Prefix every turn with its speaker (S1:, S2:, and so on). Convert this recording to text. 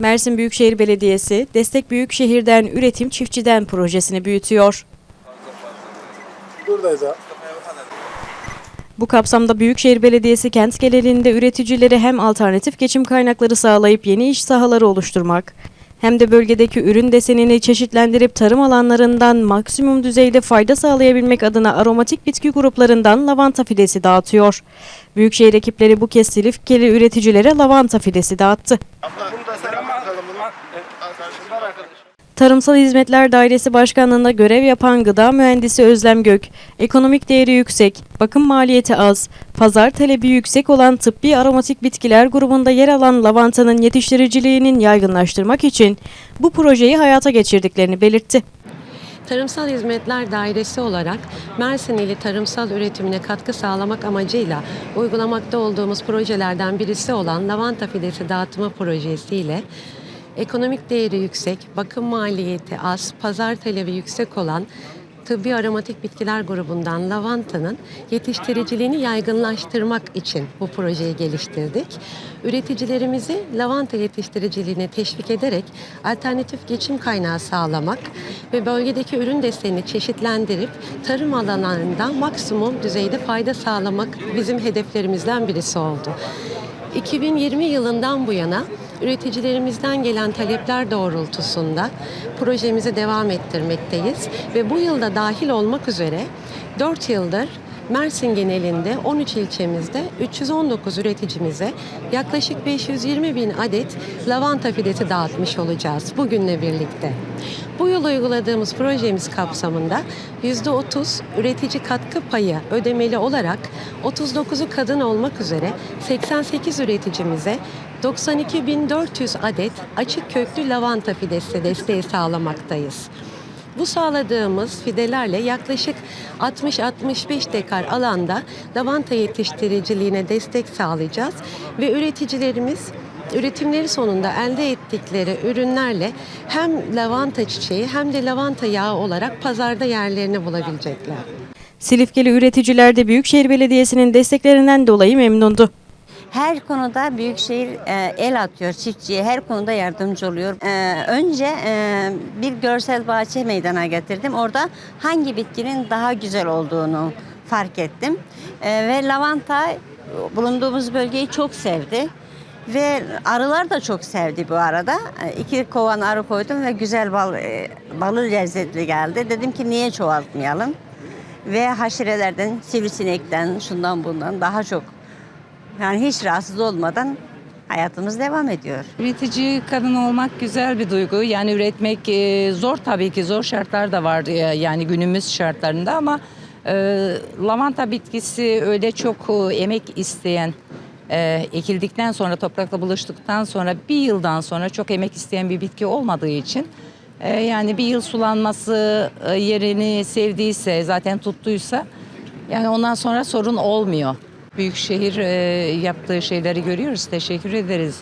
S1: Mersin Büyükşehir Belediyesi, Destek Büyükşehir'den Üretim Çiftçiden projesini büyütüyor.
S2: Buradayız abi.
S1: Bu kapsamda Büyükşehir Belediyesi kent genelinde üreticilere hem alternatif geçim kaynakları sağlayıp yeni iş sahaları oluşturmak, hem de bölgedeki ürün desenini çeşitlendirip tarım alanlarından maksimum düzeyde fayda sağlayabilmek adına aromatik bitki gruplarından lavanta fidesi dağıtıyor. Büyükşehir ekipleri bu kez Silifkeli üreticilere lavanta fidesi dağıttı.
S2: Bunu
S1: Tarımsal Hizmetler Dairesi Başkanlığı'nda görev yapan gıda mühendisi Özlem Gök, ekonomik değeri yüksek, bakım maliyeti az, pazar talebi yüksek olan tıbbi aromatik bitkiler grubunda yer alan lavantanın yetiştiriciliğinin yaygınlaştırmak için bu projeyi hayata geçirdiklerini belirtti.
S3: Tarımsal Hizmetler Dairesi olarak Mersin ili tarımsal üretimine katkı sağlamak amacıyla uygulamakta olduğumuz projelerden birisi olan lavanta fidesi dağıtımı projesiyle ekonomik değeri yüksek, bakım maliyeti az, pazar talebi yüksek olan tıbbi aromatik bitkiler grubundan lavantanın yetiştiriciliğini yaygınlaştırmak için bu projeyi geliştirdik. Üreticilerimizi lavanta yetiştiriciliğine teşvik ederek alternatif geçim kaynağı sağlamak ve bölgedeki ürün desenini çeşitlendirip tarım alanlarında maksimum düzeyde fayda sağlamak bizim hedeflerimizden birisi oldu. 2020 yılından bu yana üreticilerimizden gelen talepler doğrultusunda projemizi devam ettirmekteyiz. Ve bu yılda dahil olmak üzere 4 yıldır Mersin genelinde 13 ilçemizde 319 üreticimize yaklaşık 520 bin adet lavanta fidesi dağıtmış olacağız bugünle birlikte. Bu yıl uyguladığımız projemiz kapsamında %30 üretici katkı payı ödemeli olarak 39'u kadın olmak üzere 88 üreticimize 92.400 adet açık köklü lavanta fidesi desteği sağlamaktayız. Bu sağladığımız fidelerle yaklaşık 60-65 dekar alanda lavanta yetiştiriciliğine destek sağlayacağız ve üreticilerimiz üretimleri sonunda elde ettikleri ürünlerle hem lavanta çiçeği hem de lavanta yağı olarak pazarda yerlerini bulabilecekler.
S1: Silifkeli üreticiler de Büyükşehir Belediyesi'nin desteklerinden dolayı memnundu.
S4: Her konuda Büyükşehir e, el atıyor çiftçiye, her konuda yardımcı oluyor. E, önce e, bir görsel bahçe meydana getirdim. Orada hangi bitkinin daha güzel olduğunu fark ettim. E, ve lavanta bulunduğumuz bölgeyi çok sevdi. Ve arılar da çok sevdi bu arada. E, İki kovan arı koydum ve güzel bal, e, balı lezzetli geldi. Dedim ki niye çoğaltmayalım? Ve haşerelerden, sivrisinekten, şundan bundan daha çok yani hiç rahatsız olmadan hayatımız devam ediyor.
S5: Üretici kadın olmak güzel bir duygu. Yani üretmek e, zor tabii ki zor şartlar da var e, yani günümüz şartlarında ama e, lavanta bitkisi öyle çok e, emek isteyen e, ekildikten sonra toprakla buluştuktan sonra bir yıldan sonra çok emek isteyen bir bitki olmadığı için e, yani bir yıl sulanması e, yerini sevdiyse zaten tuttuysa yani ondan sonra sorun olmuyor. Büyükşehir e, yaptığı şeyleri görüyoruz. Teşekkür ederiz.